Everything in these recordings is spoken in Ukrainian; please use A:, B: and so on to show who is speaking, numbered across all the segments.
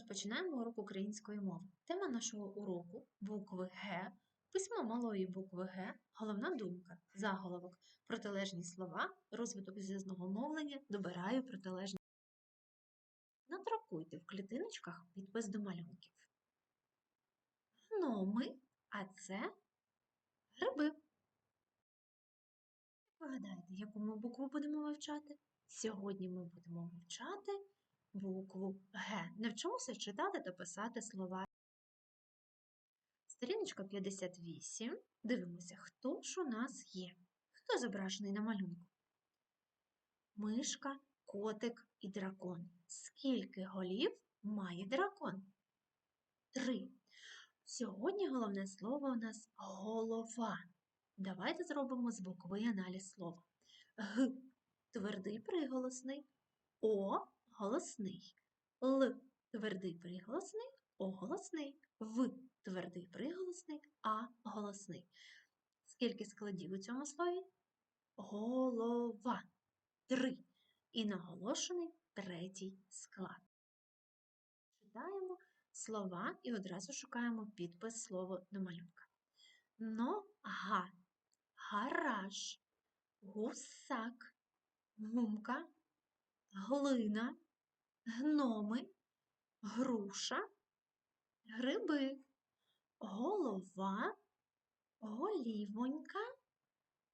A: Розпочинаємо урок української мови. Тема нашого уроку букви Г, письмо малої букви Г, головна думка, заголовок, протилежні слова, розвиток зв'язного мовлення, добираю протилежні. Надрукуйте в клітиночках підпис до малюнків. Гноми, а це гриби. Як ви гадаєте, яку ми букву будемо вивчати? Сьогодні ми будемо вивчати букву Г. Навчимося читати та писати слова. Сторіночка 58. Дивимося, хто ж у нас є. Хто зображений на малюнку? Мишка, котик і дракон. Скільки голів має дракон? Три. Сьогодні головне слово у нас голова. Давайте зробимо звуковий аналіз слова. Г твердий приголосний, О голосний, Л твердий приголосний, О голосний, В твердий приголосний, А голосний. Скільки складів у цьому слові? Голова. Три. І наголошений третій склад. Читаємо слова і одразу шукаємо підпис слова до малюнка. Нога, гараж, гусак, гумка, глина, гноми, груша, гриби, голова, голівонька,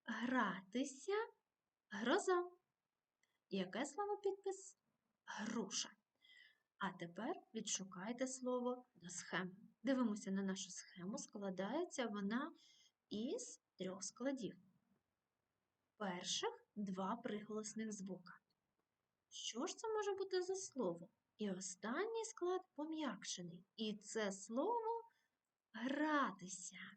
A: гратися, гроза. Яке слово підпис? Груша. А тепер відшукайте слово до схеми. Дивимося на нашу схему. Складається вона із трьох складів. Перших два приголосних звука. Що ж це може бути за слово? І останній склад пом'якшений. І це слово гратися.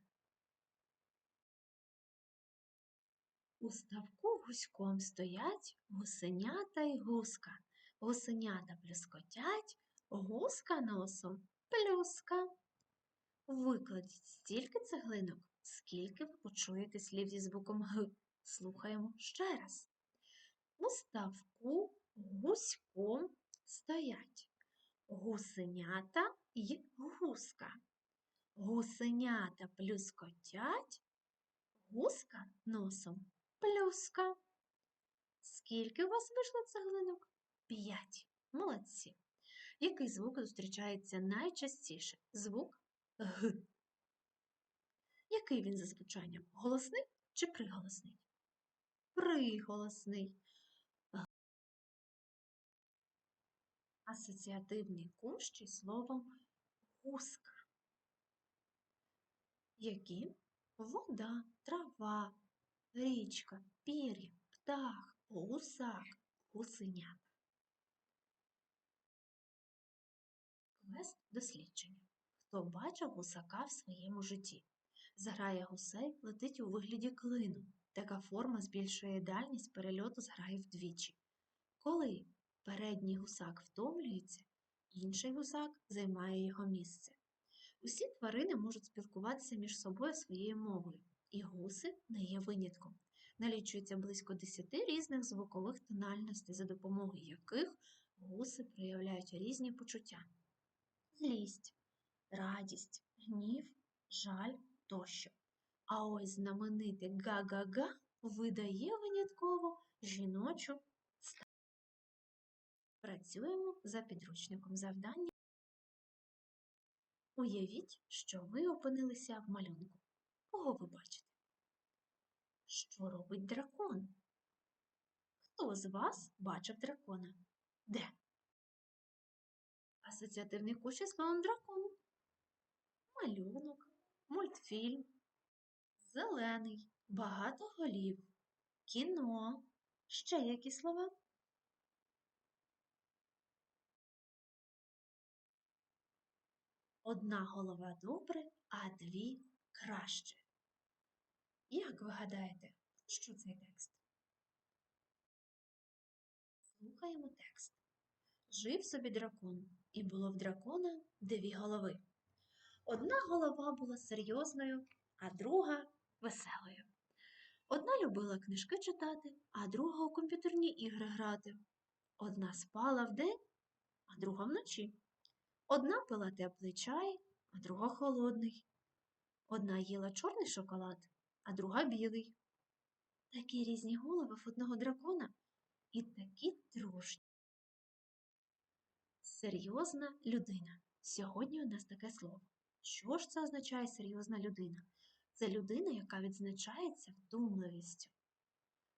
A: У ставку гуськом стоять гусенята й гуска. Гусенята плюскотять, гуска носом плюска. Викладіть стільки цеглинок, скільки ви почуєте слів зі звуком Г. Слухаємо ще раз. У ставку гуськом стоять гусенята й гуска. Гусенята плюскотять, гуска носом плюска. Скільки у вас вийшло цеглинок? П'ять. Молодці. Який звук зустрічається найчастіше? Звук Г. Який він за звучанням? Голосний чи приголосний? Приголосний. Асоціативний кущ із словом гуска. Які? Вода, трава, річка, пір'я, птах, гусак, гусеня. Квест дослідження. Хто бачив гусака в своєму житті? Зграя гусей летить у вигляді клину. Така форма збільшує дальність перельоту зграї вдвічі. Коли передній гусак втомлюється, інший гусак займає його місце. Усі тварини можуть спілкуватися між собою своєю мовою, і гуси не є винятком. Налічується близько 10 різних звукових тональностей, за допомогою яких гуси проявляють різні почуття: злість, радість, гнів, жаль тощо. А ось знамените га-га-га видає винятково жіночу. Працюємо за підручником завдання. Уявіть, що ви опинилися в малюнку. Кого ви бачите? Що робить дракон? Хто з вас бачив дракона? Де? Асоціативний кущ із словом дракон. Малюнок, мультфільм, зелений, багато голів, кіно. Ще які слова? Одна голова добре, а дві краще. Як ви гадаєте, що цей текст? Слухаємо текст. Жив собі дракон, і було в дракона дві голови. Одна голова була серйозною, а друга веселою. Одна любила книжки читати, а друга у комп'ютерні ігри грати. Одна спала вдень, а друга вночі. Одна пила теплий чай, а друга холодний. Одна їла чорний шоколад, а друга білий. Такі різні голови в одного дракона і такі дружні. Серйозна людина. Сьогодні у нас таке слово. Що ж це означає серйозна людина? Це людина, яка відзначається вдумливістю,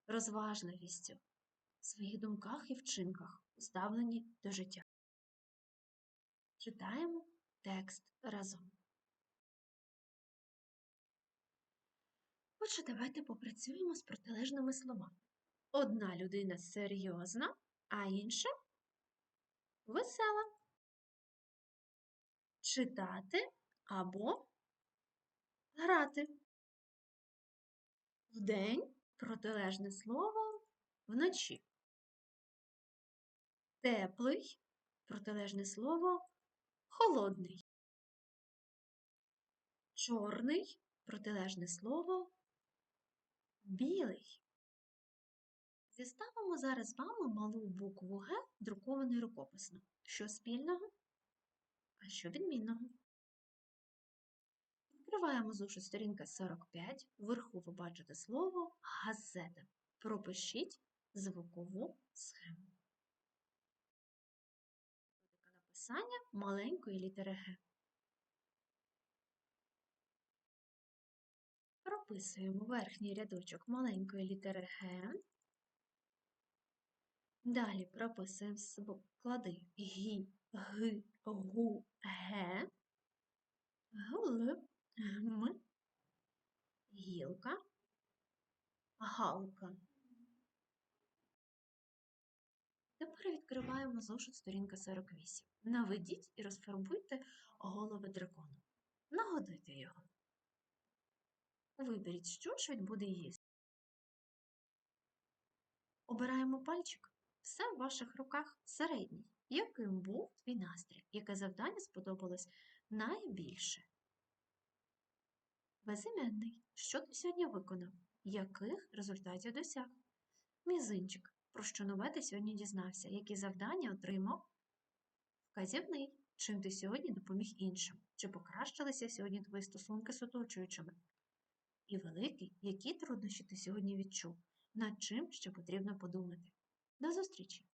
A: розважливістю в своїх думках і вчинках, ставлені до життя. Читаємо текст разом. Отже, давайте попрацюємо з протилежними словами. Одна людина серйозна, а інша весела. Читати або грати. Вдень протилежне слово вночі. Теплий протилежне слово холодний. Чорний протилежне слово білий. Зіставимо зараз з вами малу букву Г, друкований рукописно. Що спільного, а що відмінного. Відкриваємо зошит сторінка 45. Вверху ви бачите слово газета. Пропишіть звукову схему. Написання маленької літери Г. Прописуємо верхній рядочок маленької літери Г. Далі прописуємо склади гі, г, гу, ге, гл, гм, гілка, галка. Тепер відкриваємо зошит сторінка 48. Наведіть і розфарбуйте голови дракона. Нагодуйте його. Виберіть, що ж буде їсти. Обираємо пальчик. Все в ваших руках середній. Яким був твій настрій? Яке завдання сподобалось найбільше? Безіменний. Що ти сьогодні виконав? Яких результатів досяг? Мізинчик. Про що нове ти сьогодні дізнався? Які завдання отримав? Вказівний. Чим ти сьогодні допоміг іншим? Чи покращилися сьогодні твої стосунки з оточуючими? І великий, які труднощі ти сьогодні відчув? Над чим ще потрібно подумати? До зустрічі!